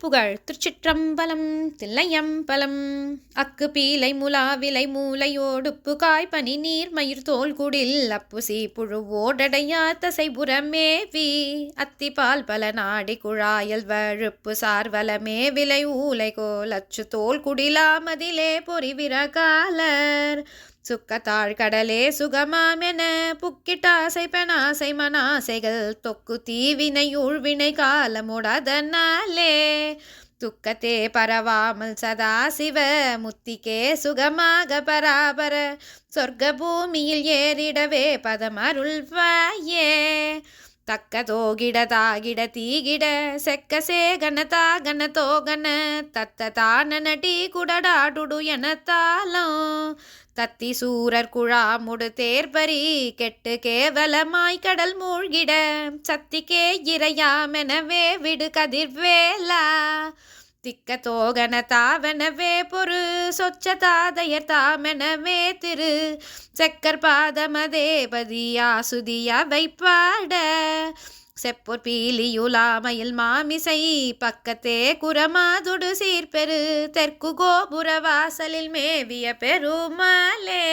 புகழ். திருச்சிற்றம்பலம் தில்லையம்பலம். அக்கு பீலை முலா விலை மூளையோடுப்பு காய்பனி நீர் மயிர் தோல் குடில். அப்புசி புழுவோடடையா தசைபுறமேவி அத்திபால் பல நாடி குழாயல் வழுப்பு சார்வலமே விலை ஊலை கோல். அச்சு தோல் குடிலாமதிலே பொறிவிரகாலர் சுக்கத்தாழ் கடலே சுகமாமென புக்கிட்டாசை பெனாசை மனாசைகள் தொக்கு தீவினை ஊழ்வினை காலமுடாதனாலே. துக்கத்தே பரவாமல் சதா சிவ முத்திக்கே சுகமாக பராபர சொர்க்க பூமியில் ஏறிடவே பதமருள்வாயே. தக்க தோகிட தாகிட தீகிட செக்க சேகன தாகன தோகன தத்த தான நடி குடடாடுடு என தாளம். தத்தி சூரர் குழாமுடு தேர்பரி கெட்டு கேவலமாய் கடல் மூழ்கிட சத்திக்கே இறையாமெனவே விடு கதிர்வேலா. திக்க தோகன தாவனவே பொரு சொச்ச தாதையர் தாமெனவே திரு செக்கர் பாதமதேபதியா சுதியா வைப்பாட. செப்பொற் பீலியுலாமையில் மாமிசை பக்கத்தே குரமாதுடு சீர்பெரு தெற்கு கோபுர வாசலில் மேவிய பெருமாளே